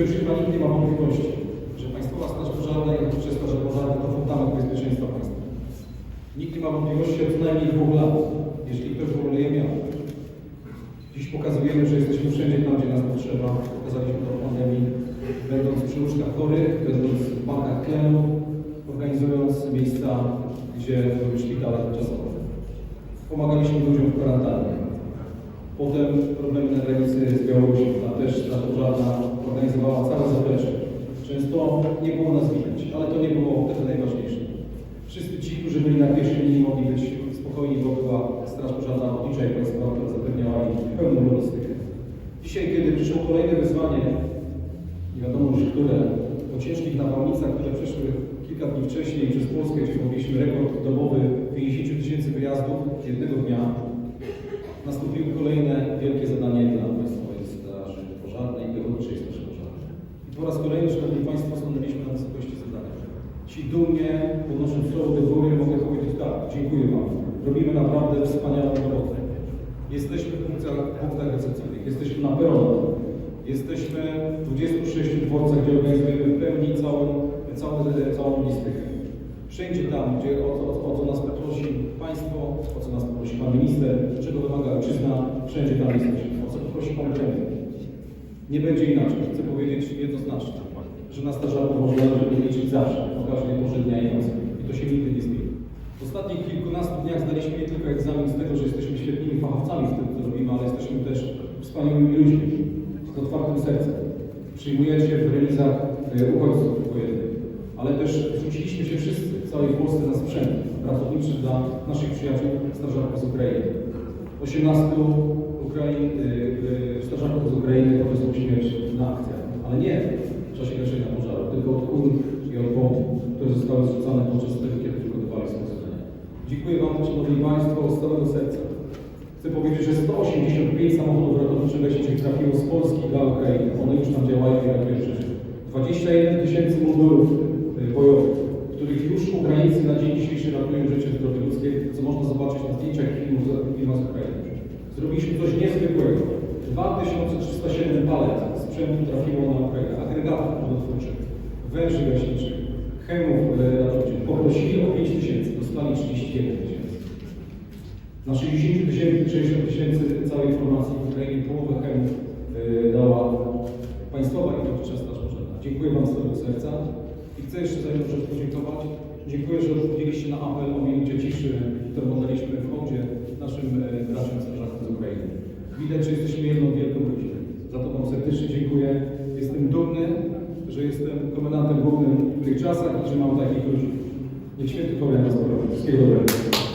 już chyba nikt nie ma wątpliwości, że Państwowa Straż Pożarna i Ochotnicza Straż Pożarna to fundament bezpieczeństwa państwa. Nikt nie ma wątpliwości od co najmniej dwóch lat, jeśli ktoś w ogóle je miał. Dziś pokazujemy, że jesteśmy wszędzie tam, gdzie nas potrzeba. Pokazaliśmy to w pandemii, będąc przy łóżkach chorych, będąc w bankach tlenu, organizując miejsca, gdzie były szpitale tymczasowe. Pomagaliśmy ludziom w kwarantannie. Potem problemy na granicy spokojni, bo była Straż Pożarna Ochotnicza i Państwowa, która zapewniała im pełną logistykę. Dzisiaj, kiedy przyszło kolejne wyzwanie, nie wiadomo już które, po ciężkich nawałnicach, które przeszły kilka dni wcześniej przez Polskę, gdzie mogliśmy rekord dobowy 50 tysięcy wyjazdów jednego dnia, nastąpiły kolejne wielkie zadanie dla Państwowej Straży Pożarnej i Ochotniczej Straży Pożarnej. I po raz kolejny, Szanowni Państwo, stanęliśmy na wysokości zadania. Ci dumnie, podnosząc czoło do góry, mogę powiedzieć tak, dziękuję Wam. Robimy naprawdę wspaniałą robotę. Jesteśmy w punktach, recepcyjnych, jesteśmy na peronach, jesteśmy w 26 dworcach, gdzie organizujemy w pełni całą, całą, całą logistykę. Wszędzie tam, gdzie o, o, o co nas poprosi Państwo, o co nas poprosi Pan Minister, czego wymaga ojczyzna, wszędzie tam jesteśmy. O co poprosi Pan Premier. Nie będzie inaczej. Chcę powiedzieć jednoznacznie, że na strażaku można liczyć zawsze, o każdej porze dnia i nocy. I to się nigdy nie zmieni. W ostatnich kilkunastu dniach zdaliśmy nie tylko egzamin z tego, że jesteśmy świetnymi fachowcami w tym, co robimy, ale jesteśmy też wspaniałymi ludźmi z otwartym sercem. Przyjmujecie w remizach e, uchodźców wojennych, ale też zwróciliśmy się wszyscy w całej Polsce na sprzęt ratowniczy dla naszych przyjaciół strażaków z Ukrainy. 18 Ukrain, y, y, strażaków z Ukrainy poniosło śmierć na akcjach, ale nie w czasie gaszenia pożaru, tylko od kul i od bomb, które zostały zrzucane podczas tego, kiedy wykonywali swoje zadania. Dziękuję Wam, Szanowni Państwo, z całego serca. Chcę powiedzieć, że 185 samochodów ratowniczych leśniczych trafiło z Polski dla Ukrainy. One już tam działają i ratują życie. 21 tysięcy mundurów y, bojowych, których już Ukraińcy na dzień dzisiejszy ratują życie zdrowie ludzkie, co można zobaczyć na zdjęciach filmów z, Ukrainy. Zrobiliśmy coś niezwykłego. 2307 palet sprzętu trafiło na Ukrainę, agregatów wodoodwórczych, węży gaśniczych, chemów e, ratowniczych. Poprosili o 5 tysięcy, dostali 31 tysięcy. Na 60 tysięcy, 60 tysięcy całej informacji w Ukrainie połowę chemów e, dała Państwowa i Ochotnicza Straż Pożarna. Dziękuję Wam z całego serca i chcę jeszcze za jedną rzecz podziękować. Dziękuję, że odpowiedzieliście na apel o minucie ciszy, który oddaliśmy w hołdzie naszym e, braciom strażakom z Ukrainy. Widać, że jesteśmy jedną wielką rodziną. Za to Wam serdecznie dziękuję. Jestem dumny, że jestem komendantem głównym w tych czasach i że mam takich ludzi. Niech święty Florian nas prowadzi. Wszystkiego dobrego.